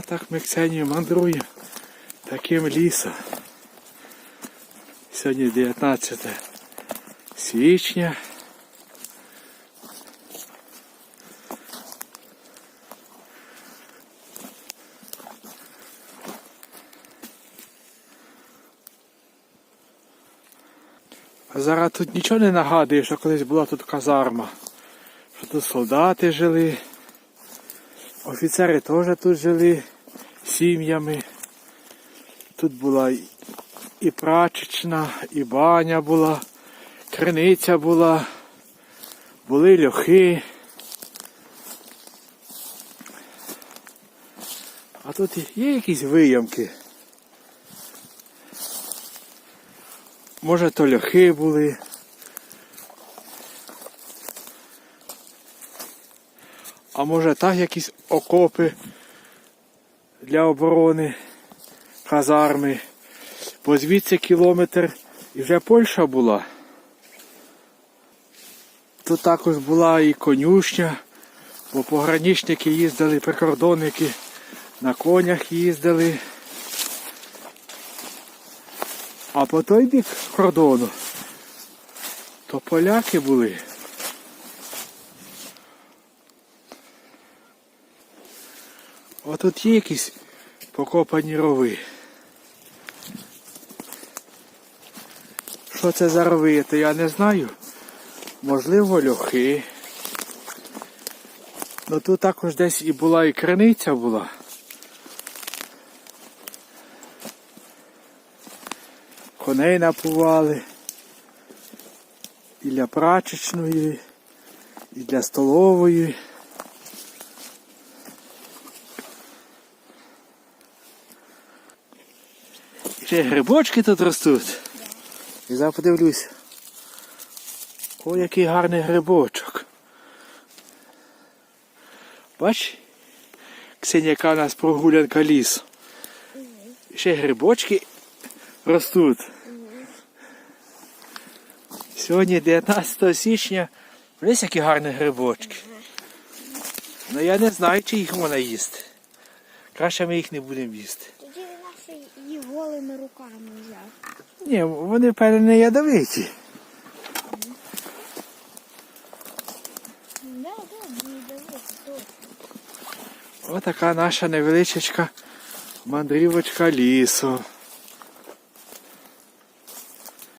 так ми Ксенію мандруємо таким лісом. Сьогодні 19 січня. А зараз тут нічого не нагадує, що колись була тут казарма. Що тут солдати жили. Офіцери теж тут жили сім'ями. Тут була і- прачечна, і баня була, криниця була, були льохи. А тут є якісь виямки. Може то льохи були. А може так якісь окопи для оборони казарми. Бо звідси кілометр і вже Польща була. Тут також була і конюшня, бо пограничники їздили, прикордонники на конях їздили. А по той бік кордону то поляки були. Отут є якісь покопані рови. Що це за рови, то я не знаю. Можливо, льохи. Ну тут також десь і була і криниця була. Коней напували. І для прачечної, і для столової. Ще грибочки тут ростуть. І зараз подивлюсь. О, який гарний грибочок. Бач, Ксенія, яка у нас прогулянка ліс. Ще грибочки ростуть. Сьогодні 19 січня. Ось які гарні грибочки. Ну я не знаю, чи їх можна їсти. Краще ми їх не будемо їсти. Голими руками вже. Ні, вони певно не ядовиті. Отака наша невеличка мандрівочка лісу.